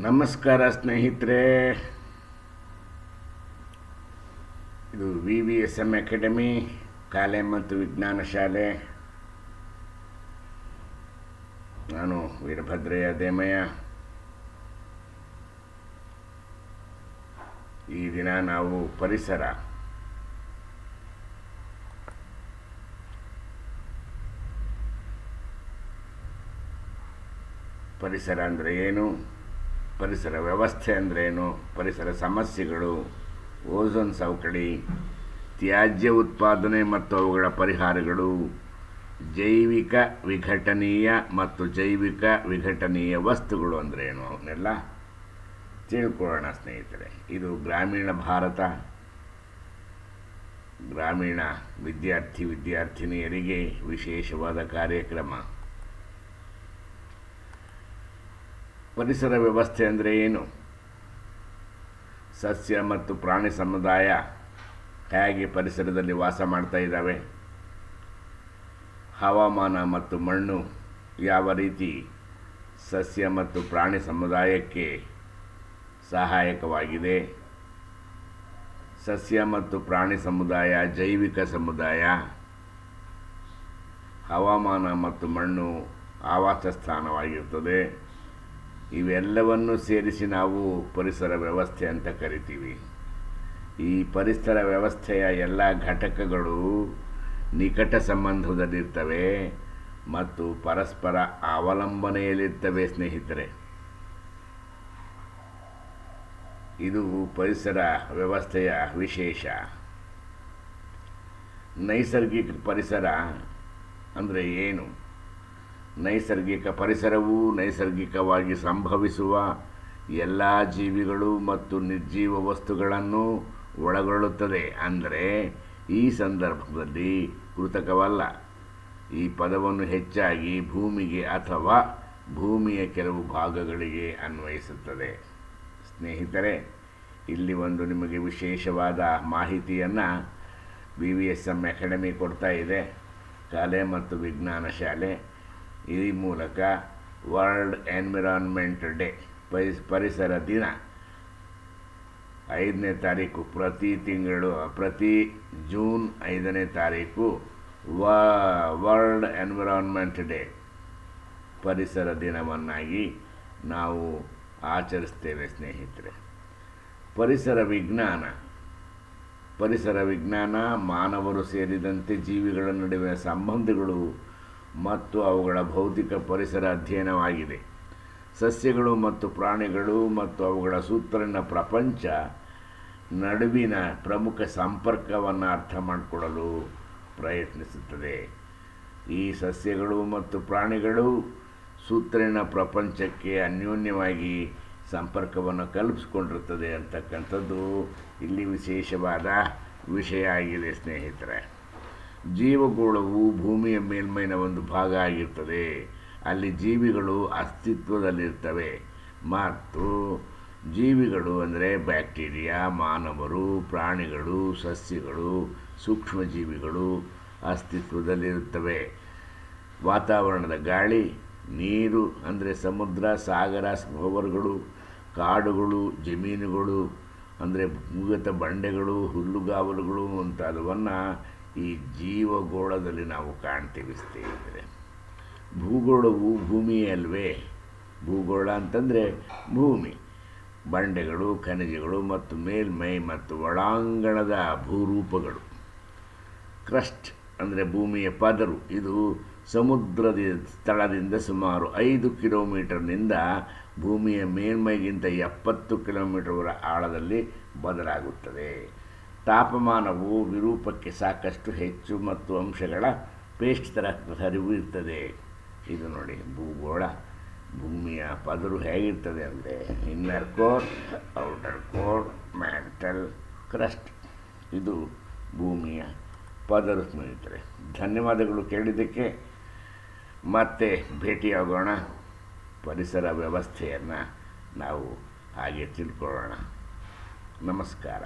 ನಮಸ್ಕಾರ ಸ್ನೇಹಿತರೆ. ಇದು V V S M academy ಕಲೆ ಮತ್ತು ವಿಜ್ಞಾನ ಶಾಲೆ. ನಾನು ವೀರಭದ್ರಯ್ಯ ದೇಮಯ್ಯ. ಈ ದಿನ ನಾವು ಪರಿಸರ. ಪರಿಸರ ಅಂದರೆ ಏನು? ಪರಿಸರ ವ್ಯವಸ್ಥೆ ಅಂದ್ರೇನು? ಪರಿಸರ ಸಮಸ್ಯೆಗಳು, ಓಝೋನ್ ಸವಕಳಿ, ತ್ಯಾಜ್ಯ ಉತ್ಪಾದನೆ ಮತ್ತು ಅವುಗಳ ಪರಿಹಾರಗಳು, ಜೈವಿಕ ವಿಘಟನೀಯ ಮತ್ತು ಜೈವಿಕ ವಿಘಟನೀಯ ವಸ್ತುಗಳು ಅಂದ್ರೇನು? ಅವನ್ನೆಲ್ಲ ತಿಳ್ಕೊಳ್ಳೋಣ ಸ್ನೇಹಿತರೆ. ಇದು ಗ್ರಾಮೀಣ ಭಾರತ. ಗ್ರಾಮೀಣ ವಿದ್ಯಾರ್ಥಿ, ವಿದ್ಯಾರ್ಥಿನಿಯರಿಗೆ ವಿಶೇಷವಾದ ಕಾರ್ಯಕ್ರಮ. ಪರಿಸರ ವ್ಯವಸ್ಥೆ ಅಂದರೆ ಏನು? ಸಸ್ಯ ಮತ್ತು ಪ್ರಾಣಿ ಸಮುದಾಯ ಹೇಗೆ ಪರಿಸರದಲ್ಲಿ ವಾಸ ಮಾಡ್ತಾ ಇದ್ದಾವೆ? ಹವಾಮಾನ ಮತ್ತು ಮಣ್ಣು ಯಾವ ರೀತಿ ಸಸ್ಯ ಮತ್ತು ಪ್ರಾಣಿ ಸಮುದಾಯಕ್ಕೆ ಸಹಾಯಕವಾಗಿದೆ? ಸಸ್ಯ ಮತ್ತು ಪ್ರಾಣಿ ಸಮುದಾಯ, ಜೈವಿಕ ಸಮುದಾಯ, ಹವಾಮಾನ ಮತ್ತು ಮಣ್ಣು ಆವಾಸ ಸ್ಥಾನವಾಗಿರ್ತದೆ ಇವೆಲ್ಲವನ್ನು ಸೇರಿಸಿ ನಾವು ಪರಿಸರ ವ್ಯವಸ್ಥೆ ಅಂತ ಕರಿತೀವಿ. ಈ ಪರಿಸರ ವ್ಯವಸ್ಥೆಯ ಎಲ್ಲ ಘಟಕಗಳು ನಿಕಟ ಸಂಬಂಧದಲ್ಲಿರ್ತವೆ ಮತ್ತು ಪರಸ್ಪರ ಅವಲಂಬನೆಯಲ್ಲಿರ್ತವೆ, ಸ್ನೇಹಿತರೆ. ಇದು ಪರಿಸರ ವ್ಯವಸ್ಥೆಯ ವಿಶೇಷ. ನೈಸರ್ಗಿಕ ಪರಿಸರ ಅಂದರೆ ಏನು? ನೈಸರ್ಗಿಕ ಪರಿಸರವು ನೈಸರ್ಗಿಕವಾಗಿ ಸಂಭವಿಸುವ ಎಲ್ಲ ಜೀವಿಗಳು ಮತ್ತು ನಿರ್ಜೀವ ವಸ್ತುಗಳನ್ನು ಒಳಗೊಳ್ಳುತ್ತದೆ. ಅಂದರೆ, ಈ ಸಂದರ್ಭದಲ್ಲಿ ಕೃತಕವಲ್ಲ. ಈ ಪದವನ್ನು ಹೆಚ್ಚಾಗಿ ಭೂಮಿಗೆ ಅಥವಾ ಭೂಮಿಯ ಕೆಲವು ಭಾಗಗಳಿಗೆ ಅನ್ವಯಿಸುತ್ತದೆ. ಸ್ನೇಹಿತರೆ, ಇಲ್ಲಿ ಒಂದು ನಿಮಗೆ ವಿಶೇಷವಾದ ಮಾಹಿತಿಯನ್ನು B V S M academy ಕೊಡ್ತಾ ಇದೆ. ಕಲೆ ಮತ್ತು ವಿಜ್ಞಾನ ಶಾಲೆ. ಈ ಮೂಲಕ ವರ್ಲ್ಡ್ ಎನ್ವಿರಾನ್ಮೆಂಟ್ ಡೇ ಪರಿಸ್ ಪರಿಸರ ದಿನ ಐದನೇ ತಾರೀಕು ಪ್ರತಿ ತಿಂಗಳು, ಪ್ರತಿ ಜೂನ್ ಐದನೇ ತಾರೀಕು ವರ್ಲ್ಡ್ ಎನ್ವಿರಾನ್ಮೆಂಟ್ ಡೇ ಪರಿಸರ ದಿನವನ್ನಾಗಿ ನಾವು ಆಚರಿಸ್ತೇವೆ ಸ್ನೇಹಿತರೆ. ಪರಿಸರ ವಿಜ್ಞಾನ ಪರಿಸರ ವಿಜ್ಞಾನ ಮಾನವರು ಸೇರಿದಂತೆ ಜೀವಿಗಳ ನಡುವೆ ಸಂಬಂಧಗಳು ಮತ್ತು ಅವುಗಳ ಭೌತಿಕ ಪರಿಸರ ಅಧ್ಯಯನವಾಗಿದೆ. ಸಸ್ಯಗಳು ಮತ್ತು ಪ್ರಾಣಿಗಳು ಮತ್ತು ಅವುಗಳ ಸುತ್ತಲಿನ ಪ್ರಪಂಚ ನಡುವಿನ ಪ್ರಮುಖ ಸಂಪರ್ಕವನ್ನು ಅರ್ಥ ಮಾಡಿಕೊಡಲು ಪ್ರಯತ್ನಿಸುತ್ತದೆ. ಈ ಸಸ್ಯಗಳು ಮತ್ತು ಪ್ರಾಣಿಗಳು ಸೂತ್ರನ ಪ್ರಪಂಚಕ್ಕೆ ಅನ್ಯೋನ್ಯವಾಗಿ ಸಂಪರ್ಕವನ್ನು ಕಲ್ಪಿಸ್ಕೊಂಡಿರ್ತದೆ ಅಂತಕ್ಕಂಥದ್ದು ಇಲ್ಲಿ ವಿಶೇಷವಾದ ವಿಷಯ ಆಗಿದೆ ಸ್ನೇಹಿತರೆ. ಜೀವಗೋಳವು ಭೂಮಿಯ ಮೇಲ್ಮೈನ ಒಂದು ಭಾಗ ಆಗಿರ್ತದೆ. ಅಲ್ಲಿ ಜೀವಿಗಳು ಅಸ್ತಿತ್ವದಲ್ಲಿರ್ತವೆ. ಮತ್ತು ಜೀವಿಗಳು ಅಂದರೆ ಬ್ಯಾಕ್ಟೀರಿಯಾ, ಮಾನವರು, ಪ್ರಾಣಿಗಳು, ಸಸ್ಯಗಳು, ಸೂಕ್ಷ್ಮಜೀವಿಗಳು ಅಸ್ತಿತ್ವದಲ್ಲಿರುತ್ತವೆ. ವಾತಾವರಣದ ಗಾಳಿ, ನೀರು ಅಂದರೆ ಸಮುದ್ರ, ಸಾಗರ, ಸರೋವರಗಳು, ಕಾಡುಗಳು, ಜಮೀನುಗಳು ಅಂದರೆ ಭೂಗತ ಬಂಡೆಗಳು, ಹುಲ್ಲುಗಾವಲುಗಳು ಮುಂತಾದವನ್ನು ಈ ಜೀವಗೋಳದಲ್ಲಿ ನಾವು ಕಾಣ್ತೀವಿ ಸ್ನೇಹಿತರೆ. ಭೂಗೋಳವು ಭೂಮಿಯಲ್ವೇ ಭೂಗೋಳ ಅಂತಂದರೆ ಭೂಮಿ. ಬಂಡೆಗಳು, ಖನಿಜಗಳು ಮತ್ತು ಮೇಲ್ಮೈ ಮತ್ತು ಒಳಾಂಗಣದ ಭೂರೂಪಗಳು. ಕ್ರಸ್ಟ್ ಅಂದರೆ ಭೂಮಿಯ ಪದರು. ಇದು ಸಮುದ್ರದ ಸ್ಥಳದಿಂದ ಸುಮಾರು ಐದು ಕಿಲೋಮೀಟರ್ನಿಂದ ಭೂಮಿಯ ಮೇಲ್ಮೈಗಿಂತ ಎಪ್ಪತ್ತು ಕಿಲೋಮೀಟರ್ವರ ಆಳದಲ್ಲಿ ಬದಲಾಗುತ್ತದೆ. ತಾಪಮಾನವು ವಿರೂಪಕ್ಕೆ ಸಾಕಷ್ಟು ಹೆಚ್ಚು ಮತ್ತು ಅಂಶಗಳ ಪೇಸ್ಟ್ ಥರ ಹರಿವು ಇರ್ತದೆ. ಇದು ನೋಡಿ, ಭೂಗೋಳ, ಭೂಮಿಯ ಪದರು ಹೇಗಿರ್ತದೆ ಅಂದರೆ inner core outer core mantle crust ಇದು ಭೂಮಿಯ ಪದರು ಸ್ನೇಹಿತರೆ. ಧನ್ಯವಾದಗಳು ಕೇಳಿದ್ದಕ್ಕೆ. ಮತ್ತೆ ಭೇಟಿಯಾಗೋಣ. ಪರಿಸರ ವ್ಯವಸ್ಥೆಯನ್ನು ನಾವು ಹಾಗೆ ತಿಳ್ಕೊಳ್ಳೋಣ. ನಮಸ್ಕಾರ.